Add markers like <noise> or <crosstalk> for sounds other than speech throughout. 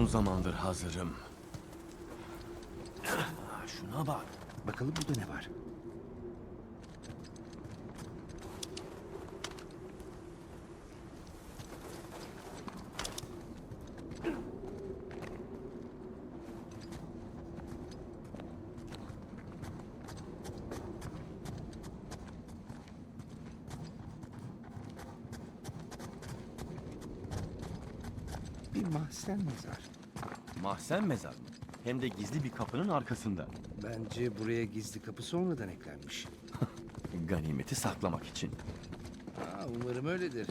Uzun zamandır hazırım. Ah, Şuna bak. Bakalım burada ne var? Bir mahzen mezar. Mahzen mezar? Hem de gizli bir kapının arkasında. Bence buraya gizli kapı sonradan eklenmiş. <laughs> Ganimeti saklamak için. Aa, umarım öyledir.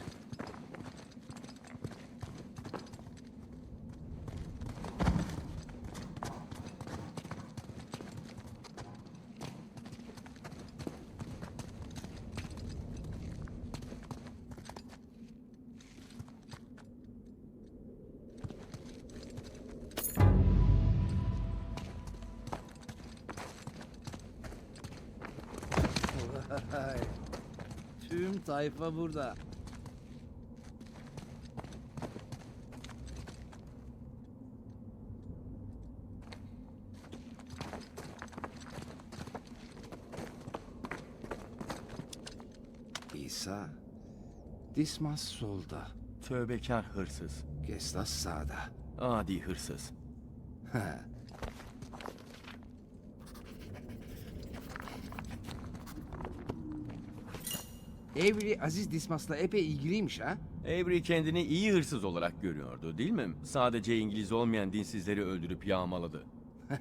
Vay. Tüm tayfa burada. İsa, Dismas solda, Tövbekar hırsız. Gestas sağda. Adi hırsız. Ha, Avery Aziz Dismas'la epey ilgiliymiş ha? Avery kendini iyi hırsız olarak görüyordu değil mi? Sadece İngiliz olmayan dinsizleri öldürüp yağmaladı. <laughs>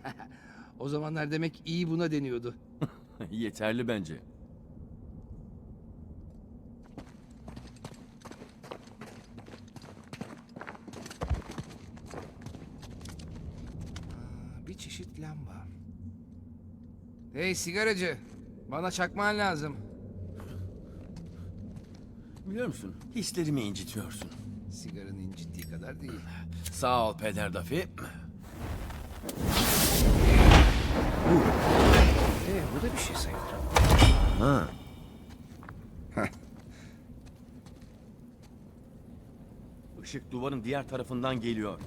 O zamanlar demek iyi buna deniyordu. <laughs> Yeterli bence. Bir çeşit lamba. Hey sigaracı, bana çakman lazım. Biliyor musun? Hislerimi incitiyorsun. Sigaranın incittiği kadar değil. Sağ ol Peder Duffy. Ee, bu da bir şey sayılır. Ha. Işık duvarın diğer tarafından geliyor.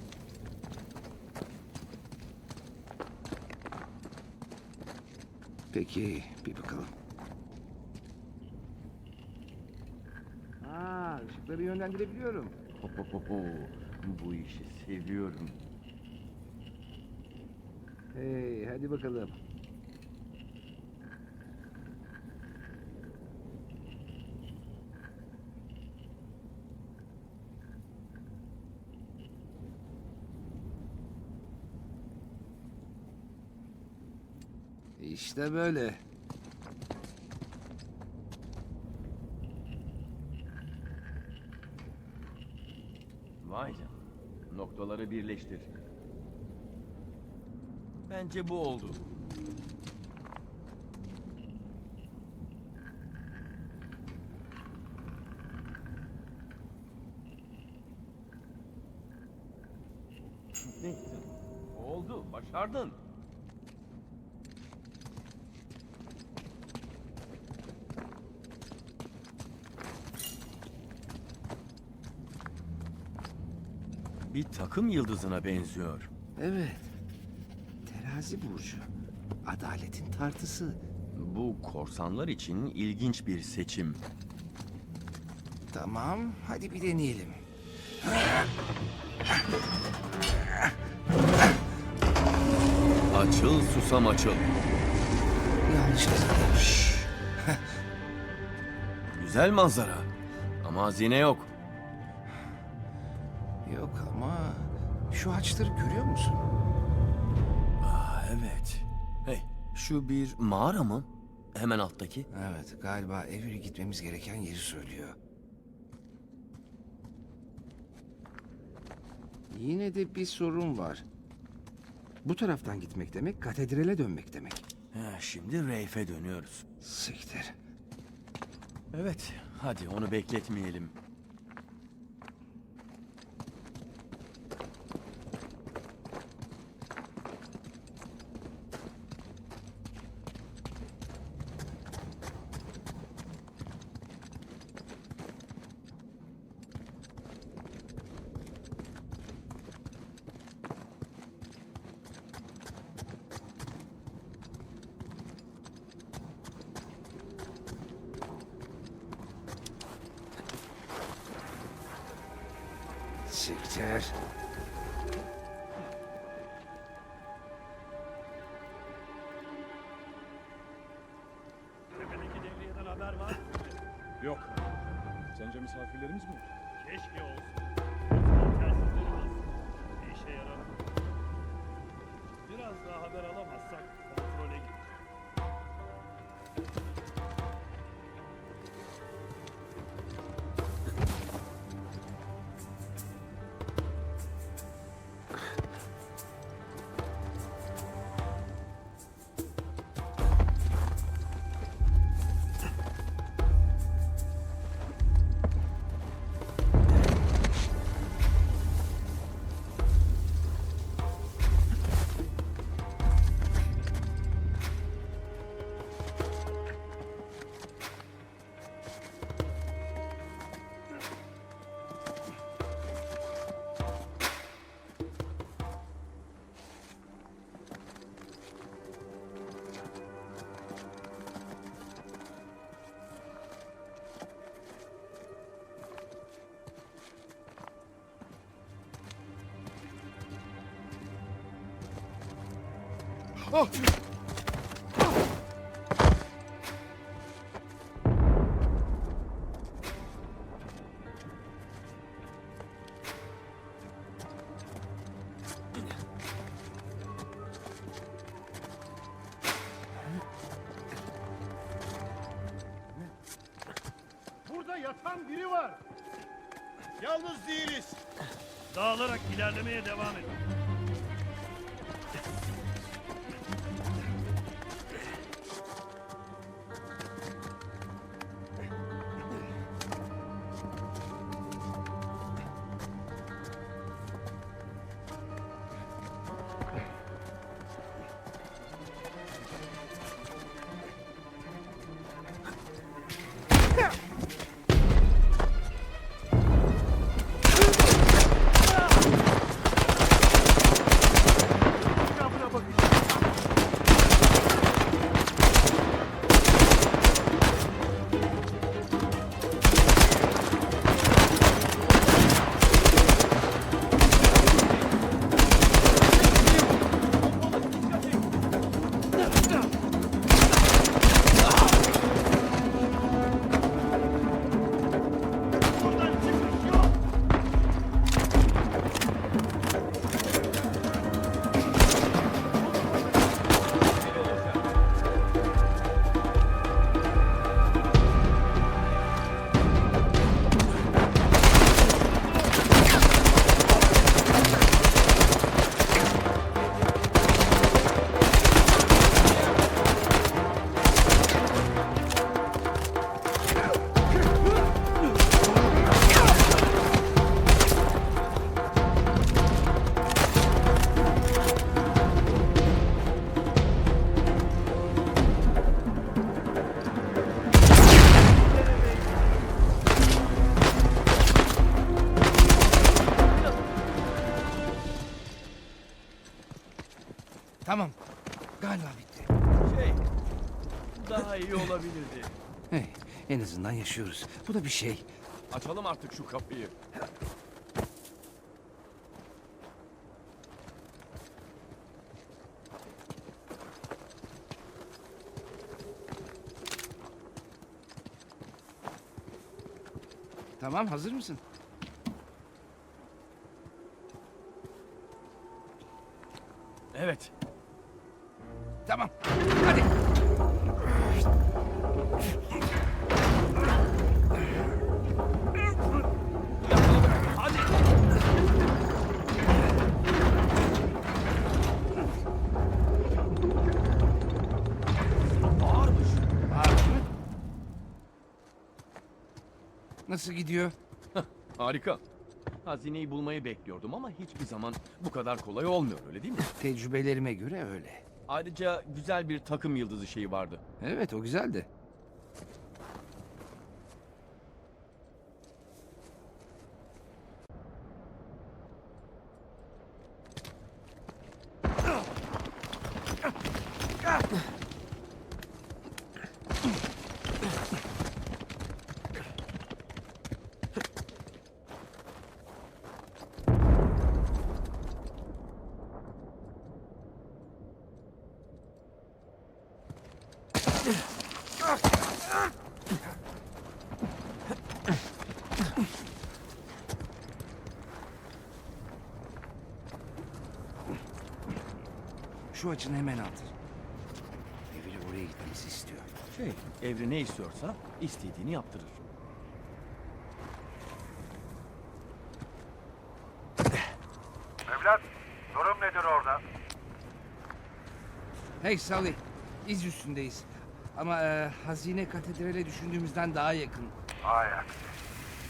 Peki, bir bakalım. Aa, ışıkları yönlendirebiliyorum. Ho, ho, ho, ho. Bu işi seviyorum. Hey, hadi bakalım. İşte böyle. Vay canına. Noktaları birleştir. Bence bu oldu. Nathan, Oldu, başardın. Bir takım yıldızına benziyor. Evet. Terazi burcu. Adaletin tartısı. Bu korsanlar için ilginç bir seçim. Tamam, hadi bir deneyelim. Açıl susam açıl. Yanlış kazandım. Güzel manzara. Ama hazine yok. Şu ağaçları görüyor musun? Aa, evet. Hey, şu bir mağara mı? Hemen alttaki. Evet, galiba Avery gitmemiz gereken yeri söylüyor. Yine de bir sorun var. Bu taraftan gitmek demek, katedrale dönmek demek. Ha, şimdi Reif'e dönüyoruz. Siktir. Evet, hadi onu bekletmeyelim. Yok. Sence misafirlerimiz mi? Keşke olsun. Kontrol telsizleri. Bir işe yarar. Biraz daha haber alamazsak Burada azından yaşıyoruz. Bu da bir şey. Açalım artık şu kapıyı. Tamam, hazır mısın? Evet. Nasıl gidiyor? Harika. Hazineyi bulmayı bekliyordum ama hiçbir zaman bu kadar kolay olmuyor öyle değil mi? Tecrübelerime göre öyle. Ayrıca güzel bir takım yıldızı şeyi vardı. Evet, o güzeldi. Şu açın hemen altı. Evli oraya gitmemizi istiyor. Şey, evri ne istiyorsa istediğini yaptırır. Evlat, durum nedir orada? Hey Sally, iz üstündeyiz. Ama e, hazine katedrale düşündüğümüzden daha yakın. Hayır.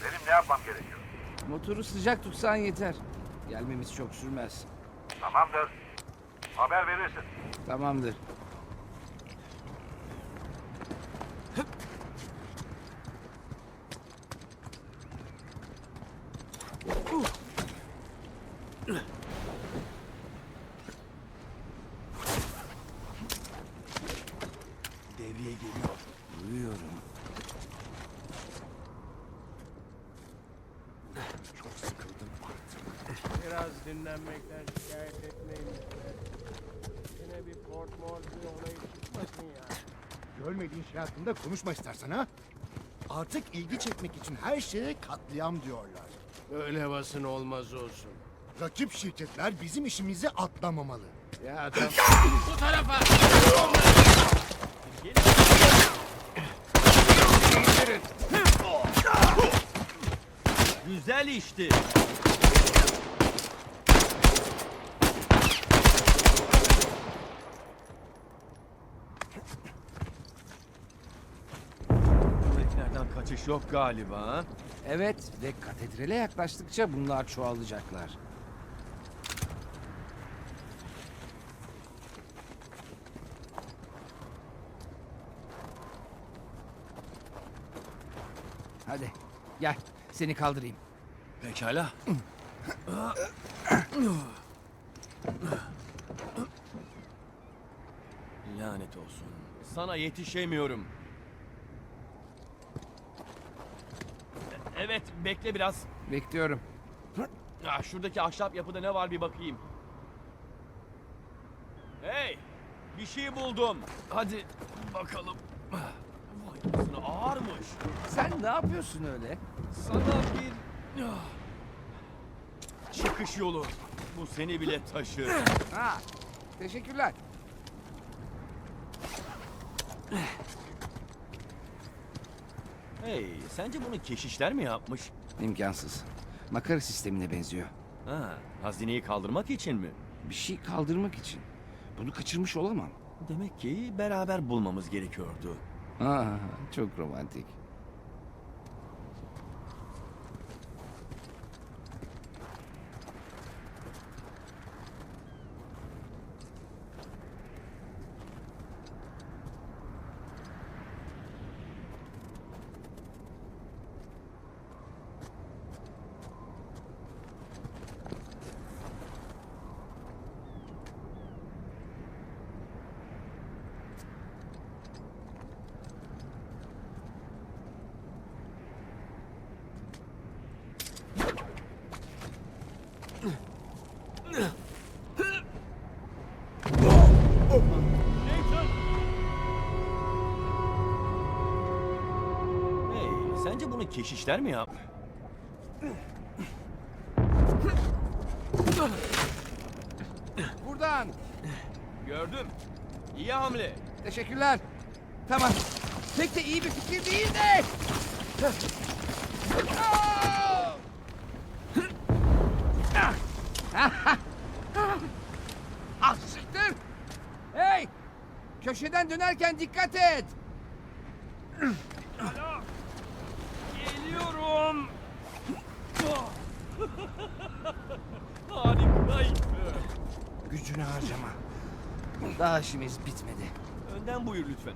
Benim ne yapmam gerekiyor? Motoru sıcak tutsan yeter. Gelmemiz çok sürmez. Tamamdır. Haber verirsin. Tamamdır. Devriye geliyor. Duyuyorum. Çok sıkıldım artık. Biraz dinlenmekten şikayet etmeyin lütfen. Yine bir Port Moresby olayı çıkmasın ya. Görmediğin şey hakkında konuşma istersen ha. Artık ilgi çekmek için her şeye katliam diyorlar. Böyle basın olmaz olsun. Rakip şirketler bizim işimizi atlamamalı. Ya adam... Bu tarafa! Güzel işti. Bu kaçış yok galiba ha? Evet ve katedrale yaklaştıkça bunlar çoğalacaklar. Hadi gel seni kaldırayım. Pekala. Lanet olsun. Sana yetişemiyorum. Evet, bekle biraz. Bekliyorum. Ah, şuradaki ahşap yapıda ne var bir bakayım. Hey! Bir şey buldum. Hadi bakalım. Vay anasını ağırmış. Sen ne yapıyorsun öyle? Sana bir... Ah, Çıkış yolu. Bu seni bile taşır. Ha, teşekkürler. Hey, sence bunu keşişler mi yapmış? İmkansız. Makara sistemine benziyor. Ha, hazineyi kaldırmak için mi? Bir şey kaldırmak için. Bunu kaçırmış olamam. Demek ki beraber bulmamız gerekiyordu. Aa, çok romantik. Bunu keşişler mi yapmış? Buradan. Gördüm. İyi hamle. Teşekkürler. Tamam. Pek de iyi bir fikir değil de. Ah siktir. Hey! Köşeden dönerken dikkat et. İşimiz bitmedi. Önden buyur lütfen.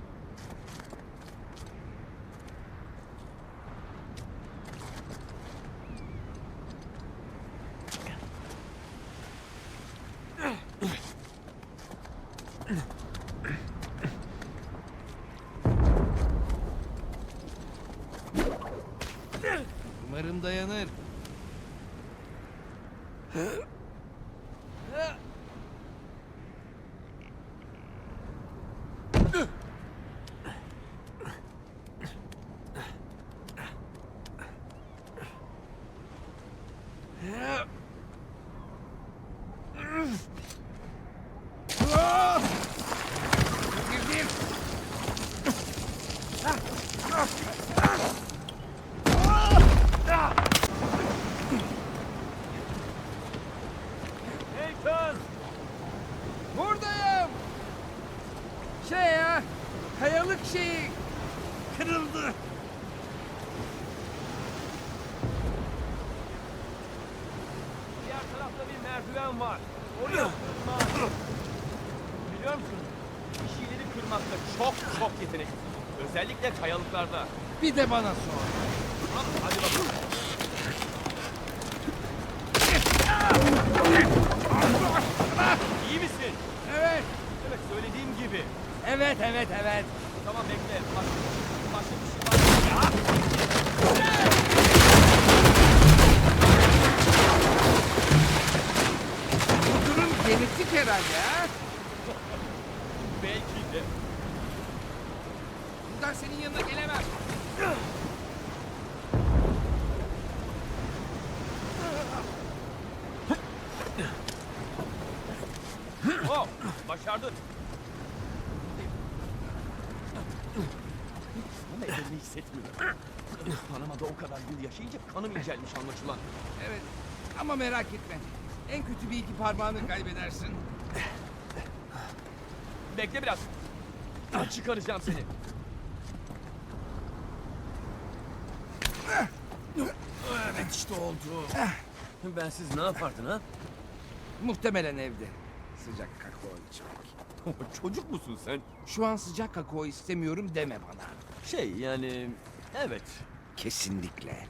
Umarım dayanır. Girdim. Nathan! Buradayım. Şey ya, kayalık şeyi kırıldı. Diğer tarafta bir merdiven var. Oraya tırman. Biliyor musun? Bir şeyleri kırmakta çok çok yeteneklisin. Özellikle kayalıklarda. Bir de bana sor. Hadi bakalım. İyi misin? Evet, Evet, söylediğim gibi. evet, evet, evet. Tamam bekle. Bak, başka bir şey var. Ya! Bu durum genetik herhalde ha. Belki de. Buradan senin yanına gelemem. Oh, başardın. Ama ellerini hissetmiyorum. Panama'da o kadar yıl yaşayınca kanım incelmiş anlaşılan. Evet, ama merak etme. En kötü bir iki parmağını kaybedersin. Bekle biraz. Çıkaracağım seni. Evet işte oldu. Ben siz ne yapardın ha? Muhtemelen evde. Sıcak kakao içmek. <laughs> Çocuk musun sen? Şu an sıcak kakao istemiyorum deme bana. Şey yani evet. Kesinlikle.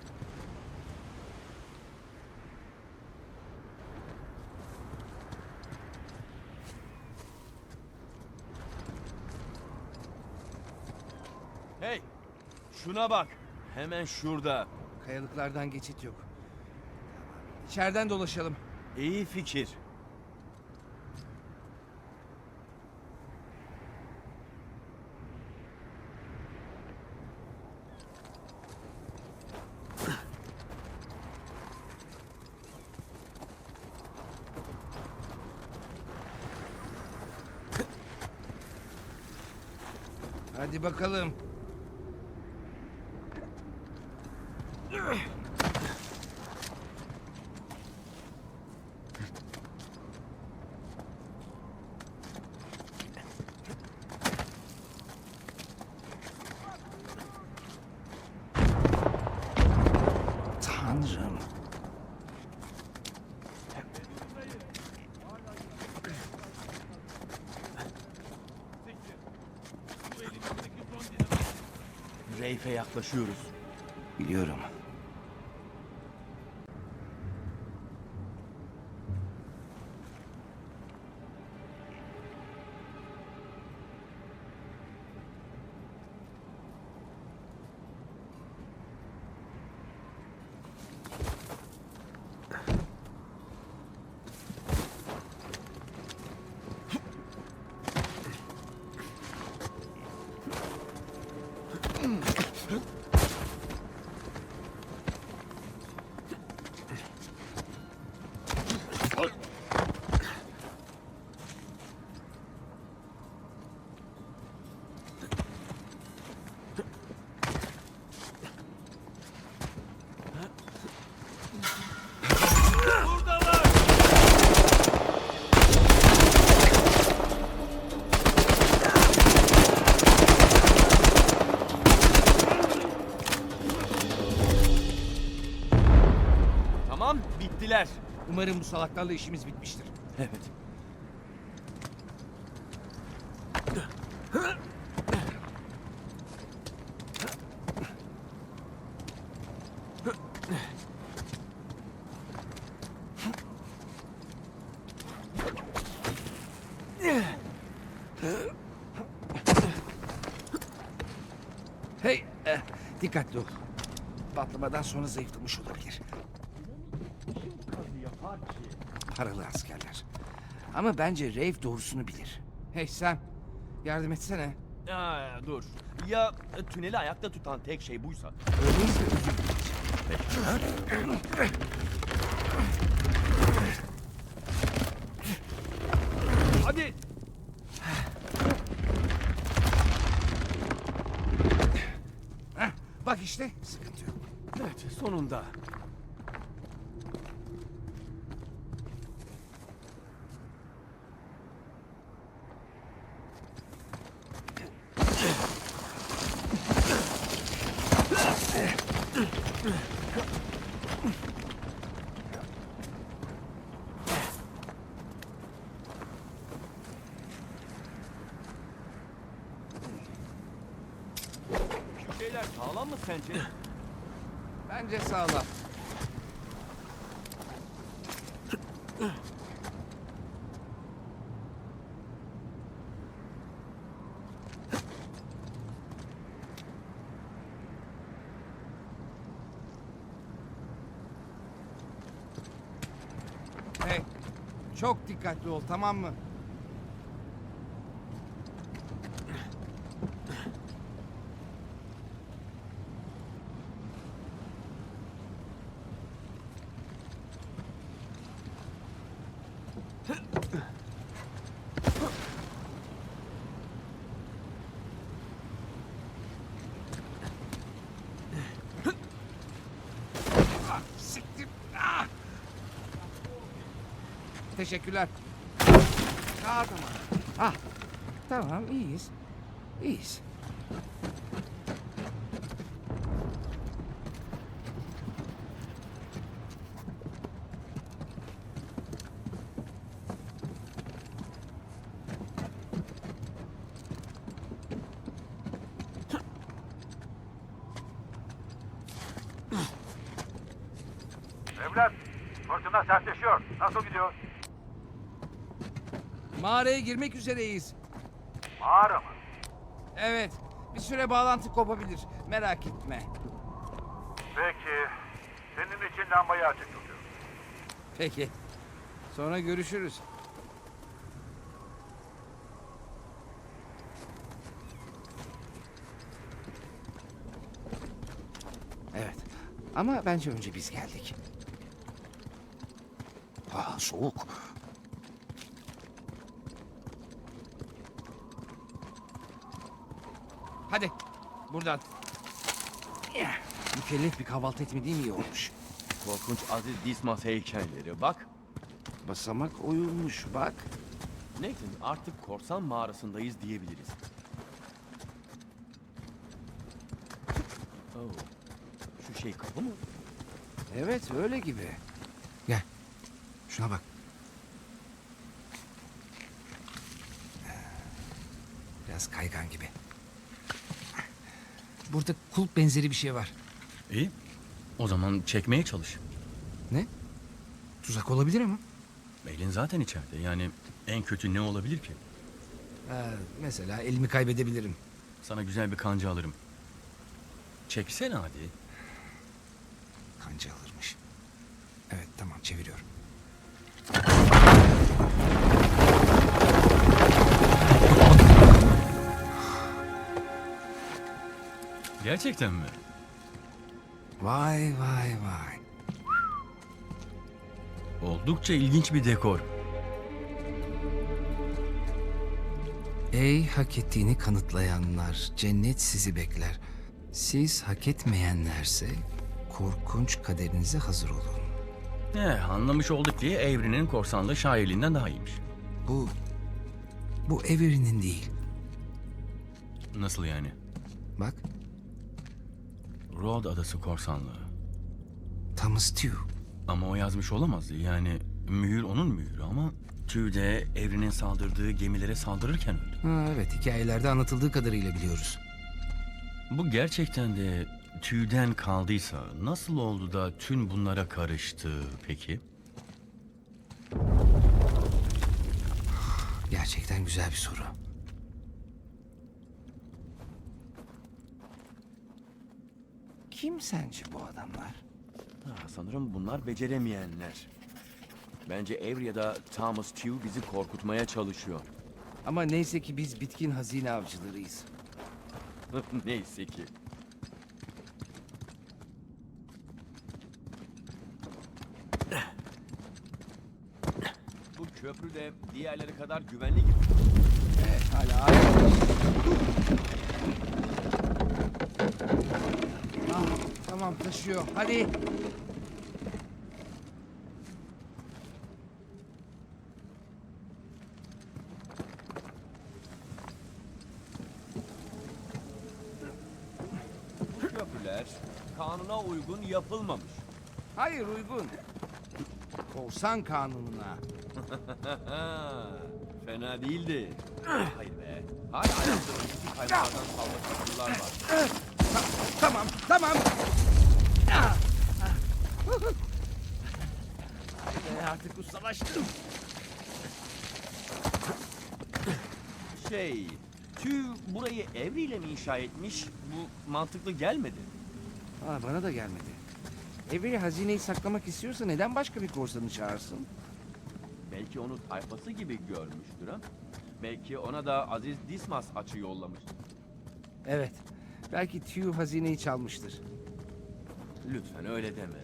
Hey, şuna bak. Hemen şurada. Kayalıklardan geçit yok. İçeriden dolaşalım. İyi fikir. Hadi bakalım. Tanrım. Reif'e yaklaşıyoruz. Umarım bu salaklarla işimiz bitmiştir. Evet. Hey, eh, dikkatli ol. Patlamadan sonra zayıflamış olabilir. Paralı askerler. Ama bence Rafe doğrusunu bilir. Hey sen, yardım etsene. Aa, dur. Ya e, tüneli ayakta tutan tek şey buysa? Öyleyse özür dileyeceğim. edin. Heh, bak işte sıkıntı yok. Evet sonunda. Şu şeyler sağlam mı sence? Bence sağlam. Hey, çok dikkatli ol tamam mı? Ah, siktir. Ah! Teşekkürler. Aa, tamam. Ah, tamam iyiyiz. İyiyiz. Evlat, fırtına sertleşiyor. Nasıl gidiyor? Mağaraya girmek üzereyiz. Mağara mı? Evet, bir süre bağlantı kopabilir. Merak etme. Peki. Senin için lambayı açık tutuyorum. Peki. Sonra görüşürüz. Evet. Ama bence önce biz geldik. Aa, soğuk. Hadi. Buradan. Mükellef bir kahvaltı etmediğim iyi olmuş. Korkunç Aziz Dismas heykelleri bak. Basamak oyulmuş bak. Nathan artık korsan mağarasındayız diyebiliriz. Oh. Şu şey kapı mı? Evet öyle gibi. Gel. Şuna bak. Biraz kaygan gibi. Burada kulp benzeri bir şey var. İyi. O zaman çekmeye çalış. Ne? Tuzak olabilir mi? Elin zaten içeride. Yani en kötü ne olabilir ki? Ee, mesela elimi kaybedebilirim. Sana güzel bir kanca alırım. Çeksene hadi. Kanca alırmış. Evet tamam çeviriyorum. Gerçekten mi? Vay vay vay. Oldukça ilginç bir dekor. Ey hak ettiğini kanıtlayanlar, cennet sizi bekler. Siz hak etmeyenlerse korkunç kaderinize hazır olun. Eh, anlamış olduk ki Evrin'in korsanlığı şairliğinden daha iyiymiş. Bu, bu Avery'nin değil. Nasıl yani? Bak, Rhodes Adası korsanlığı. Thomas Tew. Ama o yazmış olamaz. Yani mühür onun mühürü ama Tüy de Evrin'in saldırdığı gemilere saldırırken öldü. Ha, evet, hikayelerde anlatıldığı kadarıyla biliyoruz. Bu gerçekten de tüyden kaldıysa nasıl oldu da tüm bunlara karıştı peki? Gerçekten güzel bir soru. Kim sence bu adamlar? Ha, sanırım bunlar beceremeyenler. Bence Avery ya da Thomas Tew bizi korkutmaya çalışıyor. Ama neyse ki biz bitkin hazine avcılarıyız. <laughs> Neyse ki. Bu Köprü de diğerleri kadar güvenli gibi. Evet hala ayakta. Ah, tamam taşıyor. Hadi. Köprüler kanuna uygun yapılmamış. Hayır uygun. Korsan kanununa. <laughs> Fena değildi. Hayır be. Hala ayaklarının iki kaymalardan fazla köprüler var. Tamam, tamam. Ah, ah. Ee, Ustalaştım. Şey, tüy burayı evriyle mi inşa etmiş? Bu mantıklı gelmedi. Aa, bana da gelmedi. Avery hazineyi saklamak istiyorsa neden başka bir korsanı çağırsın? Belki onu tayfası gibi görmüştür ha? Belki ona da Aziz Dismas açı yollamış. Evet. Belki Tew hazineyi çalmıştır. Lütfen öyle deme.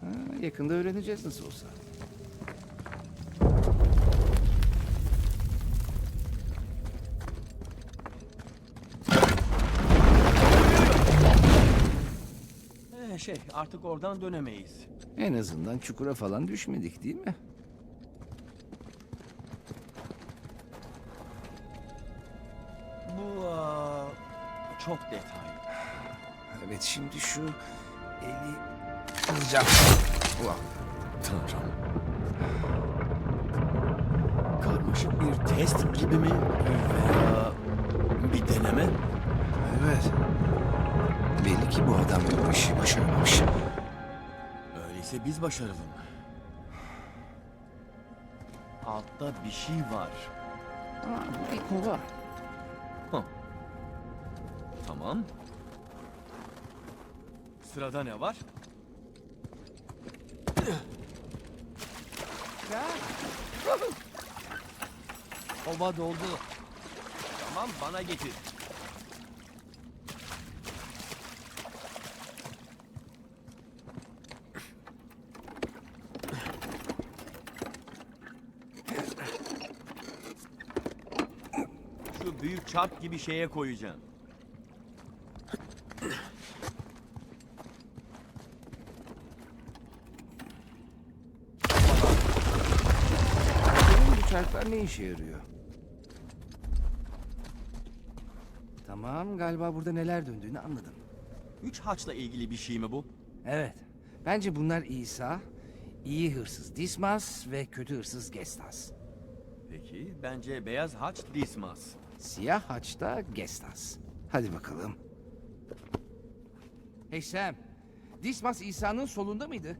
Ha, yakında öğreneceğiz nasıl olsa. Şey, artık oradan dönemeyiz. En azından çukura falan düşmedik değil mi? Bu aa, çok detaylı. Evet şimdi şu eli alacağım. Ulan. Tanrım. Karmaşık bir test gibi mi? Veya bir deneme? Evet. Belli ki bu adam bu işi başaramamış. Öyleyse biz başaralım. Altta bir şey var. Aa, bir kova. Tamam. Sırada ne var? Ya. Kova doldu. Tamam bana getir. Büyük çarp gibi şeye koyacağım. Senin bu çarklar ne işe yarıyor? Tamam galiba burada neler döndüğünü anladım. Üç haçla ilgili bir şey mi bu? Evet. Bence bunlar İsa, iyi hırsız Dismas ve kötü hırsız Gestas. Peki, bence beyaz haç Dismas. Siyah haç da Gestas. Hadi bakalım. Hey Sam, Dismas İsa'nın solunda mıydı?